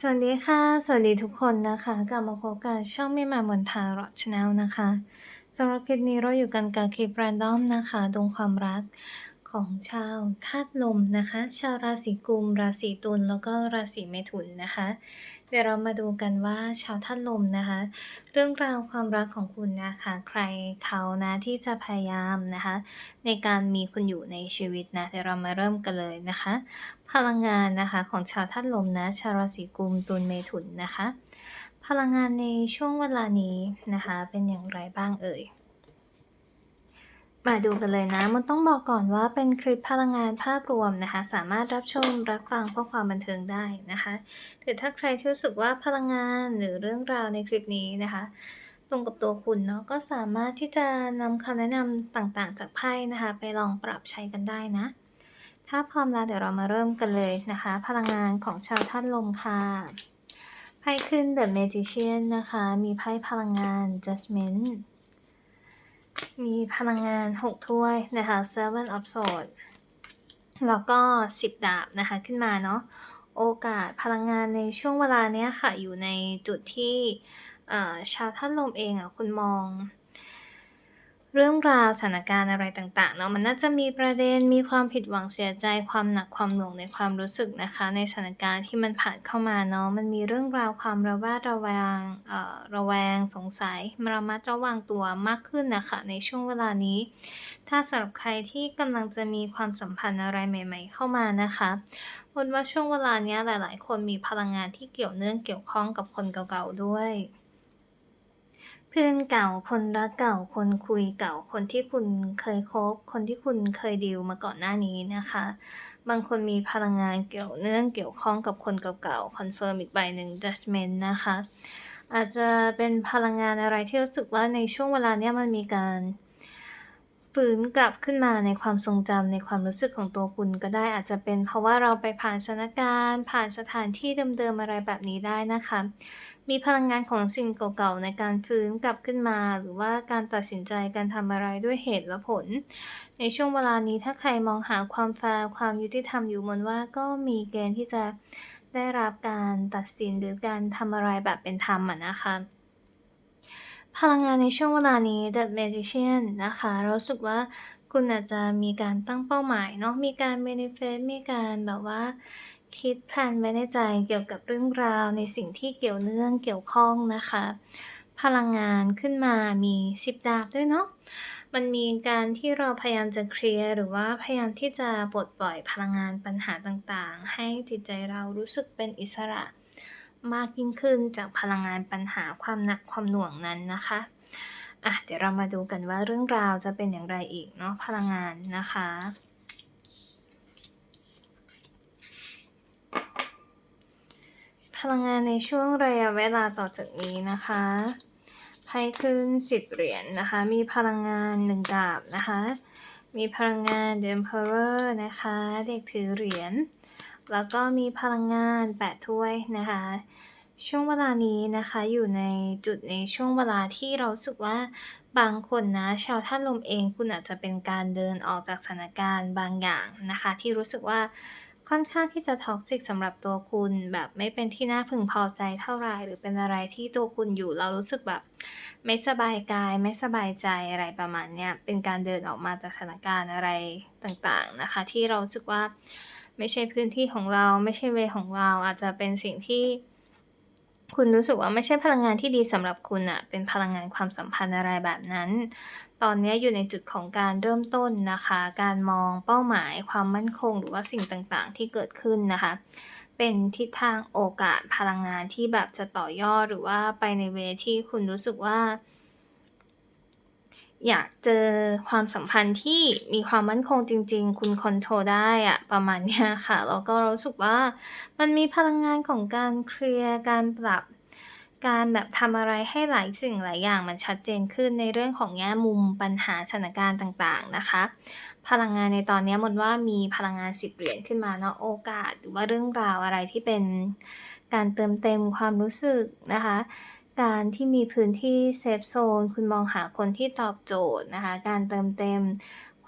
สวัสดีค่ะ สวัสดีทุกคนนะคะ กลับมาพบกับช่อง Myanmar บน Tarot Channel นะคะสำหรับคลิปนี้เราอยู่กันกับคลิป Random นะคะดวงความรักของชาวธาตุลมนะคะ ชาวราศีกุม ราศีตุลแล้วก็ราศีเมถุนนะคะ เดี๋ยวเรามาดูกันว่าชาวธาตุลมนะคะ เรื่องราวความรักของคุณนะคะ ใครเขานะที่จะพยายามนะคะ ในการมีคุณอยู่ในชีวิตนะเดี๋ยวเรามาเริ่มกันเลยนะคะ พลังงานนะคะของชาวธาตุลมนะชาวราศีกุมตุลเมถุนนะคะ พลังงานในช่วงเวลานี้นะคะเป็นอย่างไรบ้างเอ่ยมาดูกันเลยนะ มันต้องบอกก่อนว่าเป็นคลิปพลังงานภาพรวมนะคะ สามารถรับชมรับฟังเพื่อความบันเทิงได้นะคะหรือถ้าใครที่รู้สึกว่าพลังงานหรือเรื่องราวในคลิปนี้นะคะ ตรงกับตัวคุณเนาะก็สามารถที่จะนำคำแนะนำต่างๆ จากไพ่นะคะ ไปลองปรับใช้กันได้นะ ถ้าพร้อมแล้วเดี๋ยวเรามาเริ่มกันเลยนะคะ พลังงานของชาวธาตุลมค่ะไพ่ขึ้น The Magician นะคะ มีไพ่พลังงาน Judgment มีพลังงาน 6 ถ้วยนะคะ Seven of Swords แล้วก็ 10 ดาบนะคะขึ้นมาเนาะโอกาสพลังงานในช่วงเวลาเนี้ยค่ะ อยู่ในจุดที่ชาวท่านลมเองอะคุณมอง เรื่องราวสถานการณ์อะไรต่างๆเนาะมันน่าจะมีประเด็นมีความผิดหวังเสียใจความหนักความหน่วงในความรู้สึกนะคะ ในสถานการณ์ที่มันผ่านเข้ามาเนาะมันมีเรื่องราวความระแวดระแวงเอ่อระแวงสงสัยระมัดระวังตัวมากขึ้นนะคะในช่วงเวลานี้ ถ้าสำหรับใครที่กำลังจะมีความสัมพันธ์อะไรใหม่ ๆ เข้ามานะคะวนว่าช่วงเวลานี้หลาย ๆ คนมีพลังงานที่เกี่ยวเนื่องเกี่ยวข้องกับคนเก่าๆด้วย พื่อนเก่าคนรักเก่าคนคุยเก่าคนที่คุณเคยคบ คนที่คุณเคยดีลมาก่อนหน้านี้นะคะ บางคนมีพลังงานเกี่ยวเนื่องเกี่ยวข้องกับคนเก่าๆคอนเฟิร์มอีกใบหนึ่ง Judgment นะคะ อาจจะเป็นพลังงานอะไรที่รู้สึกว่าในช่วงเวลาเนี้ยมันมีการฟื้นกลับขึ้นมาในความทรงจำในความรู้สึกของตัวคุณก็ได้อาจจะเป็นเพราะว่าเราไปผ่านสถานการณ์ ผ่านสถานที่เดิมๆอะไรแบบนี้ได้นะคะ มีพลังงานของสิ่งเก่าๆ ในการฟื้นกลับขึ้นมา หรือว่าการตัดสินใจการทำอะไรด้วยเหตุและผล ในช่วงเวลานี้ถ้าใครมองหาความแฟร์ความยุติธรรมอยู่มนว่าก็มีเกณฑ์ที่จะได้รับการตัดสินหรือการทำอะไรแบบเป็นธรรมอะนะคะพลังงานในช่วงเวลานี้ The Magician นะคะเราสึกว่าคุณอาจจะมีการตั้งเป้าหมายเนาะมีการ manifest มีการแบบว่า คิดแผนไว้ในใจเกี่ยวกับเรื่องราวในสิ่งที่เกี่ยวเนื่องเกี่ยวข้องนะคะ พลังงานขึ้นมามี10ดาบด้วยเนาะมันมีการที่เราพยายามจะเคลียร์หรือว่าพยายามที่จะปลดปล่อยพลังงานปัญหาต่างๆ ให้จิตใจเรารู้สึกเป็นอิสระ มากยิ่งขึ้นจากพลังงานปัญหาความหนักความหน่วงนั้นนะคะอะเดี๋ยวเรามาดูกันว่าเรื่องราวจะเป็นอย่างไรอีกเนาะพลังงานนะคะ พลังงานในช่วงระยะเวลาต่อจากนี้นะคะไพ่ขึ้นสิบเหรียญนนะคะ มีพลังงานหนึ่งดาบนะคะ มีพลังงาน The Emperor นะคะ เด็กถือเหรียญ แล้วก็มีพลังงานแปดถ้วยนะคะ ช่วงเวลานี้นะคะอยู่ในจุดในช่วงเวลาที่เราสึกว่าบางคนนะชาวท่านลมเองคุณอาจจะเป็นการเดินออกจากสถานการณ์บางอย่างนะคะ ที่รู้สึกว่า ค่อนข้างที่จะท็อกซิกสำหรับตัวคุณ แบบไม่เป็นที่น่าพึงพอใจเท่าไหร่หรือเป็นอะไรที่ตัวคุณอยู่เรารู้สึกแบบ ไม่สบายกาย ไม่สบายใจอะไรประมาณเนี้ยเป็นการเดินออกมาจากสถานการณ์อะไรต่างๆนะคะ ที่เราสึกว่าไม่ใช่พื้นที่ของเราไม่ใช่เวของเราอาจจะเป็นสิ่งที่ คุณรู้สึกว่าไม่ใช่พลังงานที่ดีสำหรับคุณอะเป็นพลังงานความสัมพันธ์อะไรแบบนั้น ตอนนี้อยู่ในจุดของการเริ่มต้นนะคะ การมองเป้าหมายความมั่นคง หรือว่าสิ่งต่างๆ ที่เกิดขึ้นนะคะ เป็นทิศทางโอกาสพลังงานที่แบบจะต่อยอดหรือว่าไปในเวที่คุณรู้สึกว่า อยากเจอความสัมพันธ์ที่มีความมั่นคงจริง ๆ คุณคอนโทรลได้อะประมาณเนี้ยค่ะ แล้วก็รู้สึกว่ามันมีพลังงานของการเคลียร์การปรับ การแบบทำอะไรให้หลายสิ่งหลายอย่างมันชัดเจนขึ้นในเรื่องของแง่มุมปัญหาสถานการณ์ต่างๆนะคะ พลังงานในตอนนี้มนว่ามีพลังงานสิบเหรียญขึ้นมาเนาะโอกาส หรือว่าเรื่องราวอะไรที่เป็นการเติมเต็มความรู้สึกนะคะ การที่มีพื้นที่เซฟโซนคุณมองหาคนที่ตอบโจทย์นะคะ การเติมเต็ม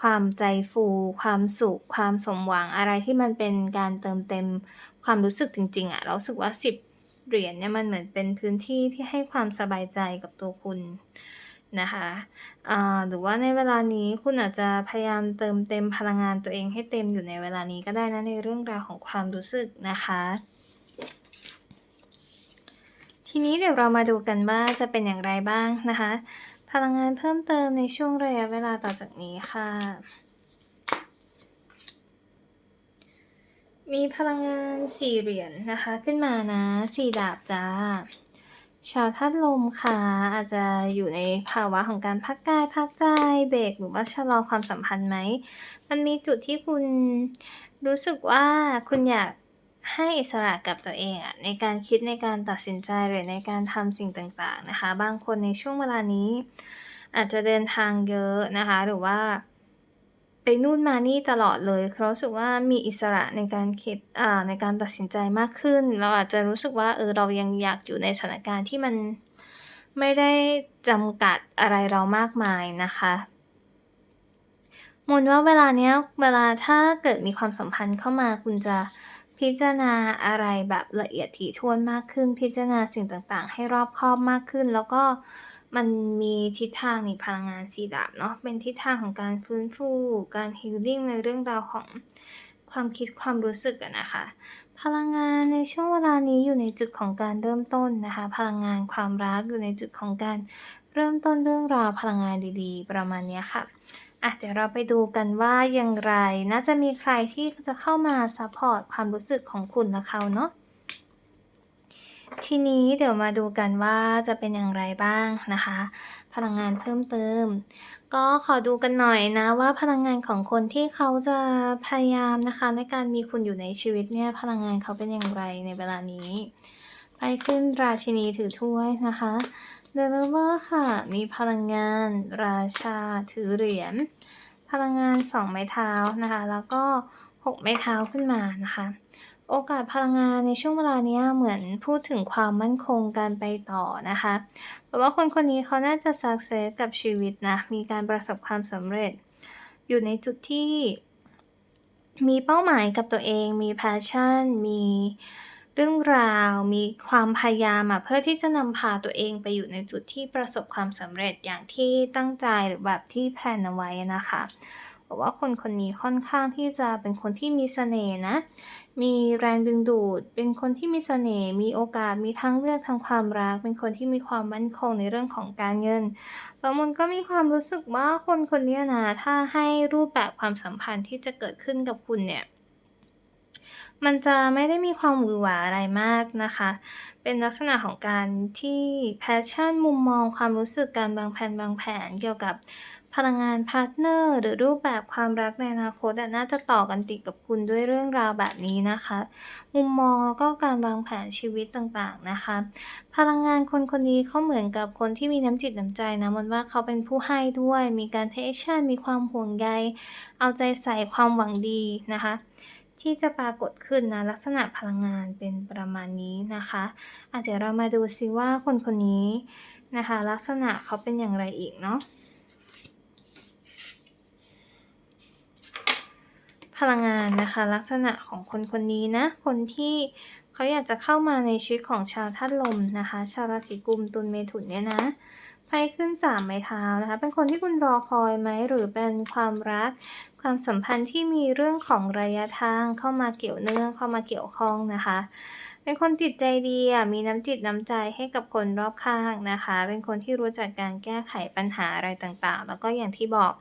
ความใจฟู ความสุข ความสมหวังอะไรที่มันเป็นการเติมเต็มความรู้สึกจริงๆอะเราสึกว่า 10 เหรียญเนี่ยมันเหมือนเป็นพื้นที่ที่ให้ความสบายใจกับตัวคุณนะคะหรือว่าในเวลานี้คุณอาจจะพยายามเติมเต็มพลังงานตัวเองให้เต็มอยู่ในเวลานี้ก็ได้นะในเรื่องราวของความรู้สึกนะคะ ทีนี้เดี๋ยวเรามาดูกันว่าจะเป็นอย่างไรบ้างนะคะ พลังงานเพิ่มเติมในช่วงระยะเวลาต่อจากนี้ค่ะ มีพลังงาน4เหรียญนะคะขึ้นมานะ4ดาบจ้ะชาวธาตุลมค่ะ อาจจะอยู่ในภาวะของการพักกายพักใจเบรกหรือว่าชะลอความสัมพันธ์ไหม มันมีจุดที่คุณรู้สึกว่าคุณอยากให้อิสระกับตัวเองอะในการคิดในการตัดสินใจหรือในการทำสิ่งต่างๆนะคะ บางคนในช่วงเวลานี้ อาจจะเดินทางเยอะนะคะ หรือว่า ไปนู่นมานี่ตลอดเลยเรารู้สึกว่ามีอิสระในการคิด อ่า ในการตัดสินใจมากขึ้น เราอาจจะรู้สึกว่า เออ เรายังอยากอยู่ในสถานการณ์ที่มันไม่ได้จำกัดอะไรเรามากมายนะคะ มนว่าเวลาเนี้ย เวลาถ้าเกิดมีความสัมพันธ์เข้ามาคุณจะพิจารณาอะไรแบบละเอียดถี่ถ้วนมากขึ้น พิจารณาสิ่งต่างๆ ให้รอบคอบมากขึ้น แล้วก็ มันมีทิศทางในพลังงาน4ดาบเนาะเป็นทิศทางของการฟื้นฟู การ healing ในเรื่องราวของความคิดความรู้สึกอะนะคะ พลังงานในช่วงเวลานี้อยู่ในจุดของการเริ่มต้นนะคะ พลังงานความรักอยู่ในจุดของการเริ่มต้นเรื่องราวพลังงานดีๆ ประมาณนี้ค่ะอะเดี๋ยวเราไปดูกันว่าอย่างไร น่าจะมีใครที่จะเข้ามาซัปพอร์ตความรู้สึกของคุณและเขาเนาะ ทีนี้เดี๋ยวมาดูกันว่าจะเป็นอย่างไรบ้างนะคะ พลังงานเพิ่มเติม ก็ขอดูกันหน่อยนะว่าพลังงานของคนที่เขาจะพยายามนะคะ ในการมีคุณอยู่ในชีวิตเนี่ยพลังงานเขาเป็นอย่างไรในเวลานี้ไพ่ขึ้นราชินีถือถ้วยนะคะ The Lover ค่ะ มีพลังงานราชาถือเหรียญพลังงาน2ไม้เท้านะคะ แล้วก็6ไม้เท้าขึ้นมานะคะ โอกาสพลังงานในช่วงเวลานี้เหมือนพูดถึงความมั่นคงการไปต่อนะคะ แต่ว่าคนคนนี้เขาน่าจะ success กับชีวิตนะ มีการประสบความสำเร็จ อยู่ในจุดที่มีเป้าหมายกับตัวเอง มี passion มีเรื่องราว มีความพยายามเพื่อที่จะนำพาตัวเองไปอยู่ในจุดที่ประสบความสำเร็จอย่างที่ตั้งใจหรือแบบที่แพลนเอาไว้นะคะแต่ว่าคนคนนี้ค่อนข้างที่จะเป็นคนที่มีเสน่ห์นะ มีแรงดึงดูด เป็นคนที่มีเสน่ห์ มีโอกาส มีทางเลือกทางความรัก เป็นคนที่มีความมั่นคงในเรื่องของการเงินแล้วมนก็มีความรู้สึกว่าคนคนนี้นะ ถ้าให้รูปแบบความสัมพันธ์ที่จะเกิดขึ้นกับคุณเนี่ย มันจะไม่ได้มีความหวือหวาอะไรมากนะคะ เป็นลักษณะของการที่ passion มุมมอง ความรู้สึกการวางแพลนวางแผนเกี่ยวกับ พลังงานพาร์ตเนอร์หรือรูปแบบความรักในอนาคตน่าจะต่อกันติดกับคุณด้วยเรื่องราวแบบนี้นะคะ มุมมองแล้วก็การวางแผนชีวิตต่างๆนะคะ พลังงานคนคนนี้เขาเหมือนกับคนที่มีน้ำจิตน้ำใจนะมันว่าเขาเป็นผู้ให้ด้วย มีการ take action มีความห่วงใย เอาใจใส่ความหวังดีนะคะที่จะปรากฏขึ้นนะลักษณะพลังงานเป็นประมาณนี้นะคะอะเดี๋ยวเรามาดูซิว่าคนคนนี้นะคะ ลักษณะเขาเป็นอย่างไรอีกเนาะ พลังงานนะคะ ลักษณะของคนคนนี้นะ คนที่เขาอยากจะเข้ามาในชีวิตของชาวธาตุลมนะคะ ชาวราศีกุมตุลเมถุนเนี่ยนะไพ่ขึ้นสามไม้เท้านะคะ เป็นคนที่คุณรอคอยไหมหรือเป็นความรัก ความสัมพันธ์ที่มีเรื่องของระยะทางเข้ามาเกี่ยวเนื่องเข้ามาเกี่ยวข้องนะคะ เป็นคนจิตใจดีอะมีน้ำจิตน้ำใจให้กับคนรอบข้างนะคะ เป็นคนที่รู้จักการแก้ไขปัญหาอะไรต่างๆ แล้วก็อย่างที่บอก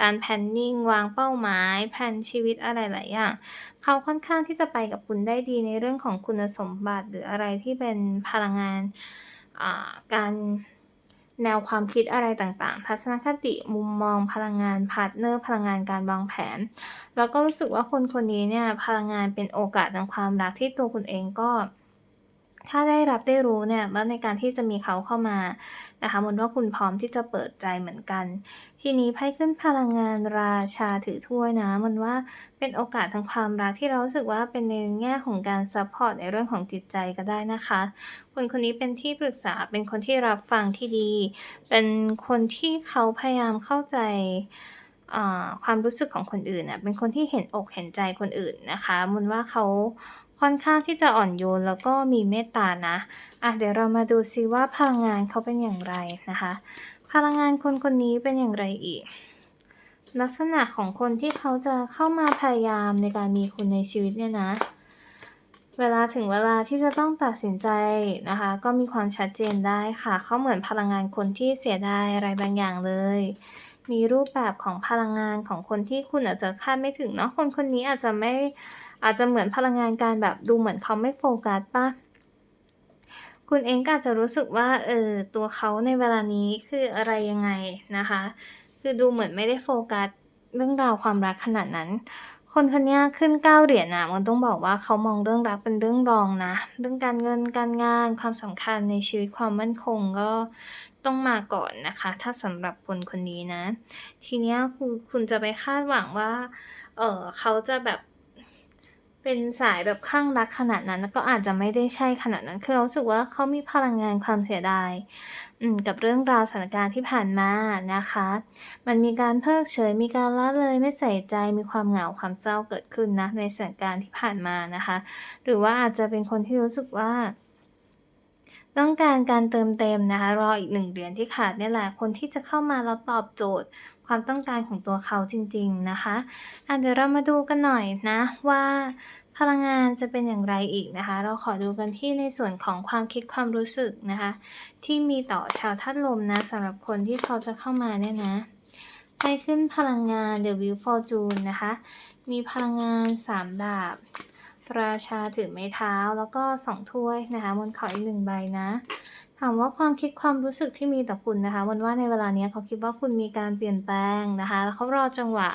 การแพนนิ่งวางเป้าหมายแพนชีวิตอะไรหลายอย่างเขาค่อนข้างที่จะไปกับคุณได้ดีในเรื่องของคุณสมบัติหรืออะไรที่เป็นพลังงานอ่าการ แนวความคิดอะไรต่างๆ ทัศนคติมุมมองพลังงานพาร์ทเนอร์พลังงานการวางแผน แล้วก็รู้สึกว่าคนคนนี้เนี่ยพลังงานเป็นโอกาสทางความรักที่ตัวคุณเองก็ ถ้าได้รับได้รู้เนี่ยว่าในการที่จะมีเขาเข้ามานะคะมันว่าคุณพร้อมที่จะเปิดใจเหมือนกัน ทีนี้ไพ่ขึ้นพลังงานราชาถือถ้วยนะ มันว่าเป็นโอกาสทางความรักที่เราสึกว่าเป็นในแง่ของการซัปพอร์ตในเรื่องของจิตใจก็ได้นะคะ คนคนนี้เป็นที่ปรึกษาเป็นคนที่รับฟังที่ดี เป็นคนที่เขาพยายามเข้าใจความรู้สึกของคนอื่นน่ะเป็นคนที่เห็นอกเห็นใจคนอื่นนะคะมนว่าเขาค่อนข้างที่จะอ่อนโยนแล้วก็มีเมตตานะอะเดี๋ยวเรามาดูซิว่าพลังงานเขาเป็นอย่างไรนะคะ ลังงานคนคนนี้เป็นอย่างไรอีก ลักษณะของคนที่เขาจะเข้ามาพยายามในการมีคุณในชีวิตเนี่ยนะ เวลาถึงเวลาที่จะต้องตัดสินใจนะคะ ก็มีความชัดเจนได้ค่ะ เขาเหมือนพลังงานคนที่เสียดายอะไรบางอย่างเลย มีรูปแบบของพลังงานของคนที่คุณอาจจะคาดไม่ถึงเนาะคนคนนี้อาจจะไม่อาจจะเหมือนพลังงานการแบบดูเหมือนเขาไม่โฟกัสปล่า? คุณเองก็อาจจะรู้สึกว่าเออตัวเขาในเวลานี้คืออะไรยังไงนะคะ คือดูเหมือนไม่ได้โฟกัสเรื่องราวความรักขนาดนั้น คนคนนี้ขึ้น9เหรียญน่ะมันต้องบอกว่าเขามองเรื่องรักเป็นเรื่องรองนะ เรื่องการเงินการงานความสำคัญในชีวิตความมั่นคงก็ต้องมาก่อนนะคะ ถ้าสำหรับคนคนนี้นะ ทีเนี้ยคือคุณจะไปคาดหวังว่าเออเขาจะแบบ เป็นสายแบบคลั่งรักขนาดนั้นก็อาจจะไม่ได้ใช่ขนาดนั้น คือเรารู้สึกว่าเขามีพลังงานความเสียดายอืมกับเรื่องราวสถานการณ์ที่ผ่านมานะคะ มันมีการเพิกเฉย มีการละเลยไม่ใส่ใจ มีความเหงาความเศร้าเกิดขึ้นนะในสถานการณ์ที่ผ่านมานะคะ หรือว่าอาจจะเป็นคนที่รู้สึกว่าต้องการการเติมเต็มนะคะ รออีก1เหรียญที่ขาดเนี่ยแหละคนที่จะเข้ามาแล้วตอบโจทย์ ความต้องการของตัวเขาจริงๆนะคะอะเดี๋ยวเรามาดูกันหน่อยนะว่าพลังงานจะเป็นอย่างไรอีกนะคะ เราขอดูกันที่ในส่วนของความคิดความรู้สึกนะคะ ที่มีต่อชาวธาตุลมนะสำหรับคนที่เขาจะเข้ามาเนี่ยนะไพ่ขึ้นพลังงาน The Wheel Fortune นะคะ มีพลังงาน 3 ดาบ ราชาถือไม้เท้าแล้วก็ 2 ถ้วยนะคะมนขออีก1ใบนะ ถามว่าความคิดความรู้สึกที่มีต่อคุณนะคะมนว่าในเวลาเนี้ยเขาคิดว่าคุณมีการเปลี่ยนแปลงนะคะแล้วเขารอจังหวะ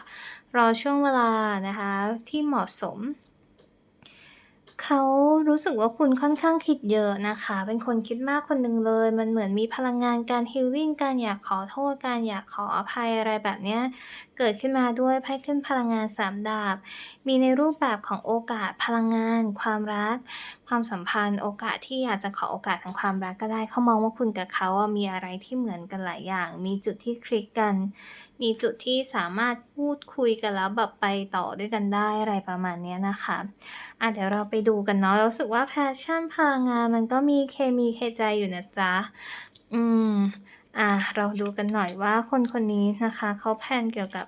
รอช่วงเวลานะคะที่เหมาะสมเขารู้สึกว่าคุณค่อนข้างคิดเยอะนะคะ เป็นคนคิดมากคนหนึ่งเลย มันเหมือนมีพลังงานการ healing การอยากขอโทษ การอยากขออภัยอะไรแบบเนี้ยเกิดขึ้นมาด้วยไพ่ขึ้นพลังงาน3ดาบ มีในรูปแบบของโอกาสพลังงาน ความรัก ความสัมพันธ์ โอกาสที่อยากจะขอโอกาสทางความรักก็ได้ เขามองว่าคุณกับเขาอะมีอะไรที่เหมือนกันหลายอย่าง มีจุดที่คลิกกัน มีจุดที่สามารถพูดคุยกันแล้วแบบไปต่อด้วยกันได้อะไรประมาณเนี้ยนะคะอะเดี๋ยวเราไปดูกันเนาะรู้สึกว่าแพชชั่นพลังงานมันก็มีเคมีเคใจอยู่นะจ๊ะอืมอ่าเราดูกันหน่อยว่าคนคนนี้นะคะเขาแพนเกี่ยวกับ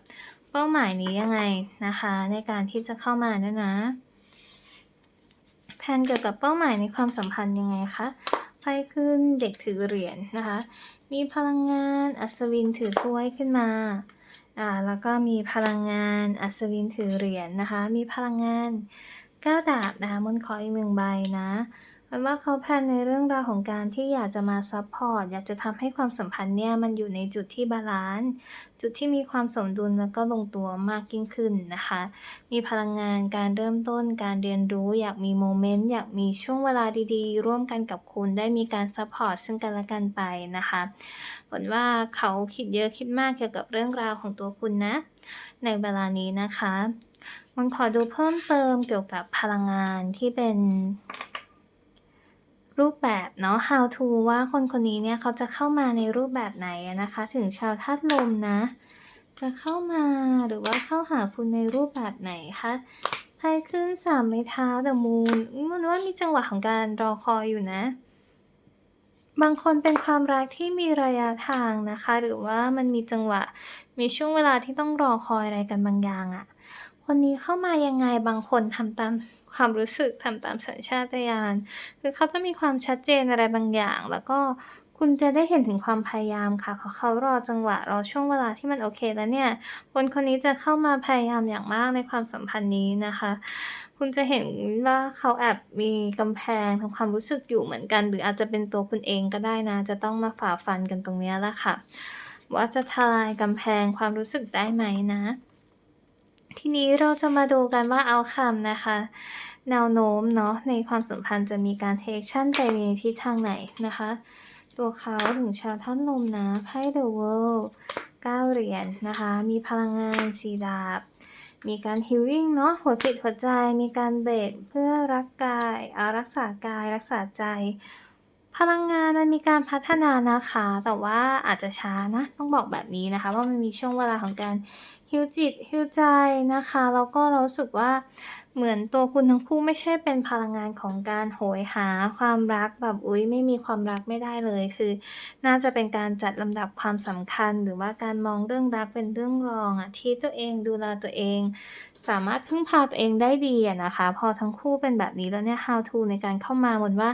เป้าหมายนี้ยังไงนะคะ ในการที่จะเข้ามาเนี่ยนะ แผนเกี่ยวกับเป้าหมายในความสัมพันธ์ยังไงคะไพ่ขึ้นเด็กถือเหรียญนะคะ มีพลังงานอัศวินถือถ้วยขึ้นมาอ่าแล้วก็มีพลังงานอัศวินถือเหรียญนะคะ มีพลังงานก้าวดาบนะคะมนขออีก1ใบนะ อนว่าเขาแพลนในเรื่องราวของการที่อยากจะมาซัปพอร์ตอยากจะทำให้ความสัมพันธ์เนี่ยมันอยู่ในจุดที่บาลันซ์จุดที่มีความสมดุลแล้วก็ลงตัวมากยิ่งขึ้นนะคะ มีพลังงานการเริ่มต้นการเรียนรู้ อยากมีโมเมนต์อยากมีช่วงเวลาดีๆ ร่วมกันกับคุณได้มีการซัปพอร์ตซึ่งกันและกันไปนะคะเหมือนว่าเขาคิดเยอะคิดมากเกี่ยวกับเรื่องราวของตัวคุณนะ ในเวลานี้นะคะมันขอดูเพิ่มเติมเกี่ยวกับพลังงานที่เป็น รูปแบบเนาะ How to ว่าคนคนนี้เนี่ยเขาจะเข้ามาในรูปแบบไหนนะคะ ถึงชาวธาตุลมนะ จะเข้ามาหรือว่าเข้าหาคุณในรูปแบบไหนคะไพ่ขึ้น3ไม้เท้า The Moon มมนว่ามีจังหวะของการรอคอยอยู่นะ บางคนเป็นความรักที่มีระยะทางนะคะ หรือว่ามันมีจังหวะมีช่วงเวลาที่ต้องรอคอยอะไรกันบางอย่างอะ คนนี้เข้ามายังไงบางคนทำตามความรู้สึกทำตามสัญชาตญาณคือเขาจะมีความชัดเจนอะไรบางอย่าง แล้วก็คุณจะได้เห็นถึงความพยายามค่ะเพราะเขารอจังหวะรอช่วงเวลาที่มันโอเคแล้วเนี่ยคนคนนี้จะเข้ามาพยายามอย่างมากในความสัมพันธ์นี้นะคะ คุณจะเห็นว่าเขาแอบมีกำแพงทางความรู้สึกอยู่เหมือนกัน หรืออาจจะเป็นตัวคุณเองก็ได้นะ จะต้องมาฝ่าฟันกันตรงนี้แหละค่ะ ว่าจะทลายกำแพงความรู้สึกได้ไหมนะ ทีนี้เราจะมาดูกันว่า Outcome นะคะ แนวโน้มเนาะในความสัมพันธ์จะมีการเทกชั่นไปในทิศทางไหนนะคะ ตัวเขาถึงชาวธาตุลมนะไพ่ The World 9เหรียญนะคะ มีพลังงาน4ดาบ มีการ healing เนาะหัวจิตหัวใจมีการเบรกเพื่อรักกายอารักษากายรักษาใจ พลังงานมันมีการพัฒนานะคะ แต่ว่าอาจจะช้านะ ต้องบอกแบบนี้นะคะว่ามันมีช่วงเวลาของการ heal จิต heal ใจนะคะแล้วก็รู้สึกว่าเหมือนตัวคุณทั้งคู่ไม่ใช่เป็นพลังงานของการโหยหาความรักแบบอุ๊ยไม่มีความรักไม่ได้เลย คือ น่าจะเป็นการจัดลำดับความสำคัญ หรือว่าการมองเรื่องรักเป็นเรื่องรองอะที่ตัวเองดูแลตัวเอง สามารถพึ่งพาตัวเองได้ดีอะนะคะ พอทั้งคู่เป็นแบบนี้แล้วเนี่ย How to ในการเข้ามาเหมือนว่า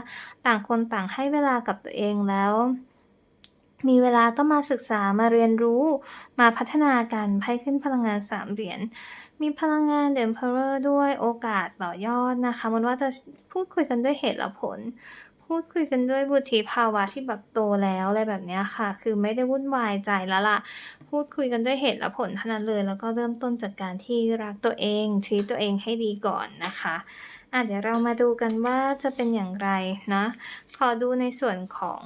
ต่างคนต่างให้เวลากับตัวเองแล้ว มีเวลาก็มาศึกษามาเรียนรู้ มาพัฒนากันไพ่ขึ้นพลังงาน3เหรียญมีพลังงาน The Emperor ด้วยโอกาสต่อยอดนะคะมือนว่าจะพูดคุยกันด้วยเหตุและผล พูดคุยกันด้วยวุฒิภาวะที่แบบโตแล้วอะไรแบบนี้ค่ะ คือไม่ได้วุ่นวายใจแล้วล่ะ พูดคุยกันด้วยเหตุและผลเท่านั้นเลย แล้วก็เริ่มต้นจากการที่รักตัวเอง treat ตัวเองให้ดีก่อนนะคะอ่าเดี๋ยวเรามาดูกันว่าจะเป็นอย่างไรนะ ขอดูในส่วนของ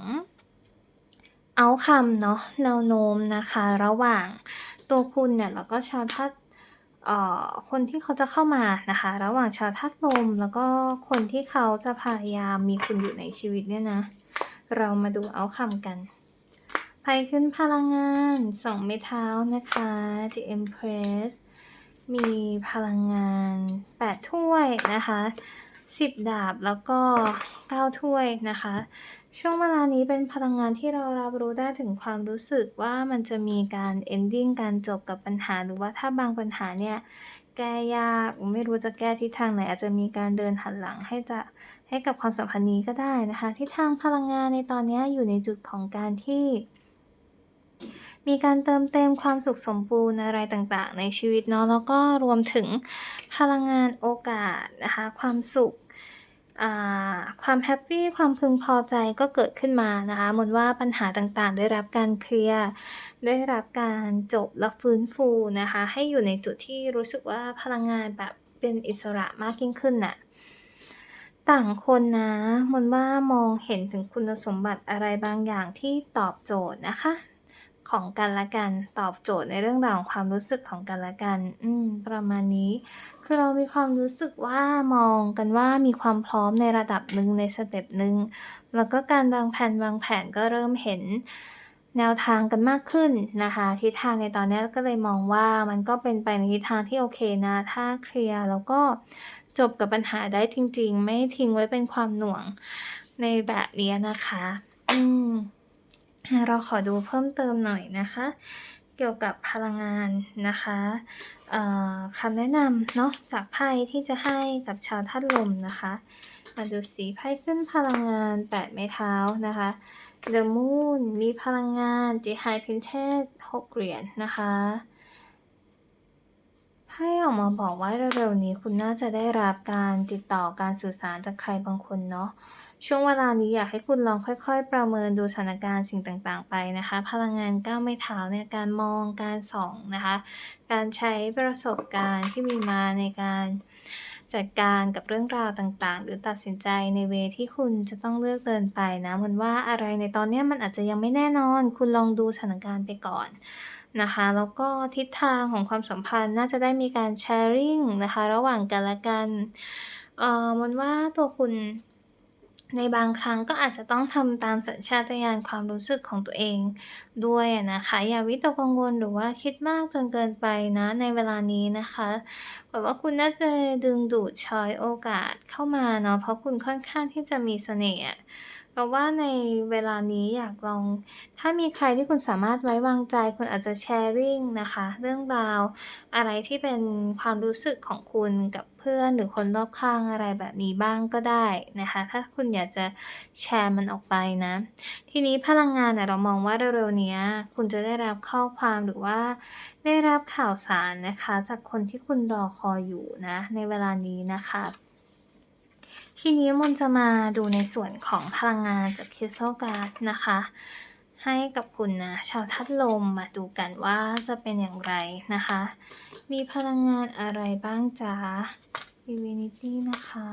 outcome เนาะแนวโน้มนะคะ ระหว่างตัวคุณเนี่ย แล้วก็ชาวธาตุเอ่อคนที่เขาจะเข้ามานะคะ ระหว่างชาวธาตุลมแล้วก็คนที่เขาจะพยายามมีคุณอยู่ในชีวิตเนี่ยนะ เรามาดู outcome กันไพ่ขึ้นพลังงาน2ไม้เท้านะคะ The Empress มีพลังงาน8ถ้วยนะคะ 10 ดาบแล้วก็ 9 ถ้วยนะคะ ช่วงเวลานี้เป็นพลังงานที่เรารับรู้ได้ถึงความรู้สึกว่ามันจะมีการ ending การจบกับปัญหา หรือว่าถ้าบางปัญหาเนี่ย แก้ยากไม่รู้จะแก้ทิศทางไหน อาจจะมีการเดินหันหลังให้จะให้กับความสัมพันธ์นี้ก็ได้นะคะทิศทางพลังงานในตอนนี้อยู่ในจุดของการที่มีการเติมเต็มความสุขสมบูรณ์อะไรต่างๆ ในชีวิตเนาะแล้วก็รวมถึงพลังงานโอกาสนะคะความสุข ความแฮปปีความพึงพอใจก็เกิดขึ้นมานะคะมนว่าปัญหาต่างๆ ได้รับการเคลียร์ได้รับการจบและฟื้นฟูนะคะ ให้อยู่ในจุดที่รู้สึกว่าพลังงานแบบเป็นอิสระมากยิ่งขึ้นน่ะต่างคนนะมนว่ามองเห็นถึงคุณสมบัติอะไรบางอย่างที่ตอบโจทย์นะคะ ของกันและกัน ตอบโจทย์ในเรื่องราวของความรู้สึกของกันและกัน อืม ประมาณนี้ คือเรามีความรู้สึกว่ามองกันว่ามีความพร้อมในระดับหนึ่งในสเต็ปหนึ่งแล้วก็การวางแพลนวางแผนก็เริ่มเห็นแนวทางกันมากขึ้นนะคะ ทิศทางในตอนนี้ก็เลยมองว่ามันก็เป็นไปในทิศทางที่โอเคนะ ถ้าเคลียร์แล้วก็จบกับปัญหาได้จริง ๆ ไม่ทิ้งไว้เป็นความหน่วงในแบบเนี้ยนะคะ อืม เราขอดูเพิ่มเติมหน่อยนะคะ เกี่ยวกับพลังงานนะคะคำแนะนำเนาะจากไพ่ที่จะให้กับชาวธาตุลมนะคะมาดูสิไพ่ขึ้นพลังงาน8ไม้เท้านะคะ The Moon มีพลังงาน The High Priestess 6เหรียญนะคะไพ่ออกมาบอกว่าเร็วๆนี้คุณน่าจะได้รับการติดต่อการสื่อสารจากใครบางคนเนาะ ช่วงเวลานี้อยากให้คุณลองค่อย ๆ ประเมินดูสถานการณ์สิ่งต่างๆ ไปนะคะ พลังงาน9ไม้เท้าเนี่ยการมองการส่องนะคะ การใช้ประสบการณ์ที่มีมาในการจัดการกับเรื่องราวต่างๆ หรือตัดสินใจในเวที่คุณจะต้องเลือกเดินไปนะมือนว่าอะไรในตอนนี้มันอาจจะยังไม่แน่นอน คุณลองดูสถานการณ์ไปก่อนนะคะแล้วก็ทิศทางของความสัมพันธ์น่าจะได้มีการ sharing นะคะ ระหว่างกันและกันเอ่อมันว่าตัวคุณ ในบางครั้งก็อาจจะต้องทำตามสัญชาตญาณความรู้สึกของตัวเอง ด้วยอะนะคะ อย่าวิตกกังวลหรือว่าคิดมากจนเกินไปนะในเวลานี้นะคะแบบว่าคุณน่าจะดึงดูดชอยโอกาสเข้ามาเนาะเพราะคุณค่อนข้างที่จะมีเสน่ห์ เราว่าในเวลานี้อยากลอง ถ้ามีใครที่คุณสามารถไว้วางใจ คุณอาจจะ sharing นะคะ เรื่องราว อะไรที่เป็นความรู้สึกของคุณกับเพื่อนหรือคนรอบข้างอะไรแบบนี้บ้างก็ได้นะคะ ถ้าคุณอยากจะแชร์มันออกไปนะ ทีนี้พลังงานอะเรามองว่าเร็วๆนี้คุณจะได้รับข้อความหรือว่า ได้รับข่าวสารนะคะ จากคนที่คุณรอคอยอยู่นะ ในเวลานี้นะคะ ทีนี้มนจะมาดูในส่วนของพลังงานจาก Crystal Card นะคะ ให้กับคุณนะ ชาวธาตุลมมาดูกันว่าจะเป็นอย่างไรนะคะ มีพลังงานอะไรบ้างจ๊ะ Divinity นะคะ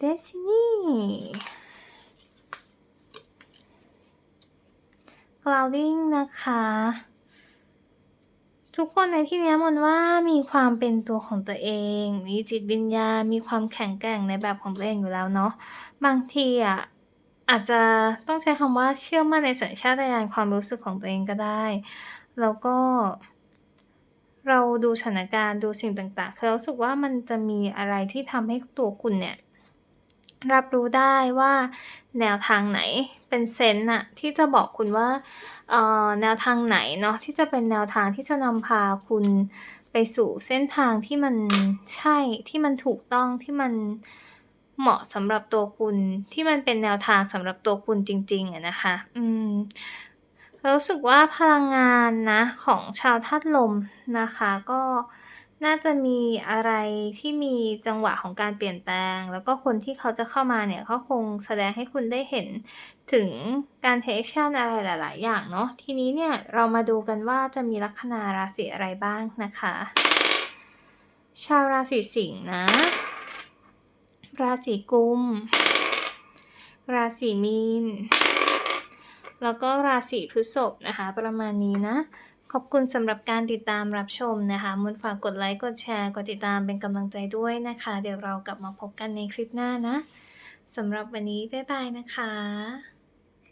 Destiny Grounding นะคะ ทุกคนในที่นี้ยมนว่ามีความเป็นตัวของตัวเอง มีจิตวิญญาณมีความแข็งแกร่งในแบบของตัวเองอยู่แล้วเนาะบางทีอะอาจจะต้องใช้คำว่าเชื่อมั่นในสัญชาตญาณความรู้สึกของตัวเองก็ได้ แล้วก็ เราดูสถานการณ์ดูสิ่งต่างๆคือเรารู้สึกว่ามันจะมีอะไรที่ทำให้ตัวคุณเนี่ย รับรู้ได้ว่าแนวทางไหนเป็นเซนส์น่ะที่จะบอกคุณว่าเอ่อแนวทางไหนเนาะที่จะเป็นแนวทางที่จะนำพาคุณไปสู่เส้นทางที่มันใช่ที่มันถูกต้องที่มันเหมาะสำหรับตัวคุณที่มันเป็นแนวทางสำหรับตัวคุณจริงๆอะนะคะ อืมรู้สึกว่าพลังงานนะของชาวธาตุลมนะคะก็ น่าจะมีอะไรที่มีจังหวะของการเปลี่ยนแปลง แล้วก็คนที่เขาจะเข้ามาเนี่ยก็คงแสดงให้คุณได้เห็นถึงการเทกแอกชันอะไรหลาย ๆ อย่างเนาะทีนี้เนี่ยเรามาดูกันว่าจะมีลัคนาราศีอะไรบ้างนะคะ ชาวราศีสิงห์นะ ราศีกุม ราศีมีน แล้วก็ราศีพฤษภนะคะ ประมาณนี้นะ ขอบคุณสำหรับการติดตามรับชมนะคะมนฝากกดไลค์กดแชร์กดติดตามเป็นกำลังใจด้วยนะคะ เดี๋ยวเรากลับมาพบกันในคลิปหน้านะสำหรับวันนี้บ๊ายบายนะคะ